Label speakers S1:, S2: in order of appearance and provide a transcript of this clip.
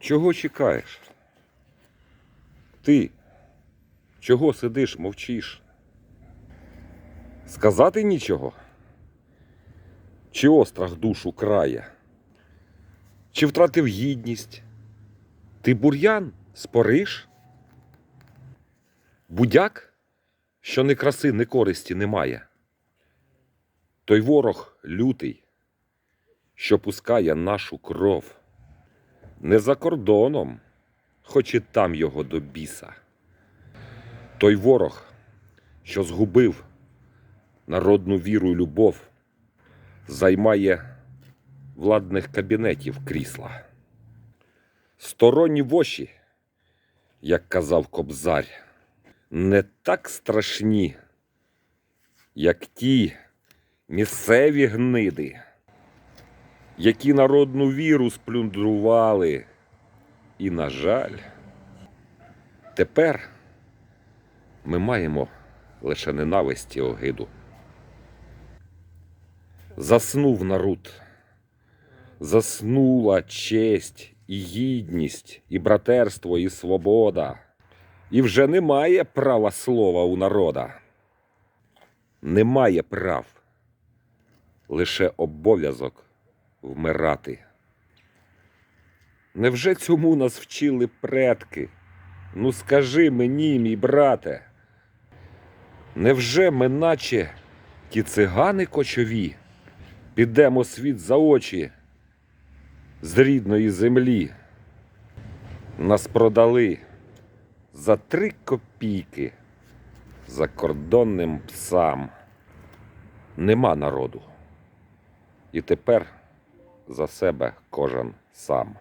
S1: Чого чекаєш? Ти чого сидиш, мовчиш? Сказати нічого? Чи острах душу крає? Чи втратив гідність? Ти бур'ян спориш? Будяк, що ні краси, ні користі немає. Той ворог лютий, що пускає нашу кров. Не за кордоном, хоч і там його до біса. Той ворог, що згубив народну віру і любов, займає владних кабінетів крісла. Сторонні воші, як казав кобзар, не так страшні, як ті місцеві гниди, які народну віру сплюндрували. І, на жаль, тепер ми маємо лише ненависть і огиду. Заснув народ, заснула честь і гідність, і братерство, і свобода. І вже немає права слова у народа. Немає прав, лише обов'язок вмирати. Невже цьому нас вчили предки? Ну скажи мені, мій брате, невже ми, наче ті цигани кочові, підемо світ за очі з рідної землі? Нас продали за три копійки закордонним псам. Нема народу. І тепер за себе кожен сам.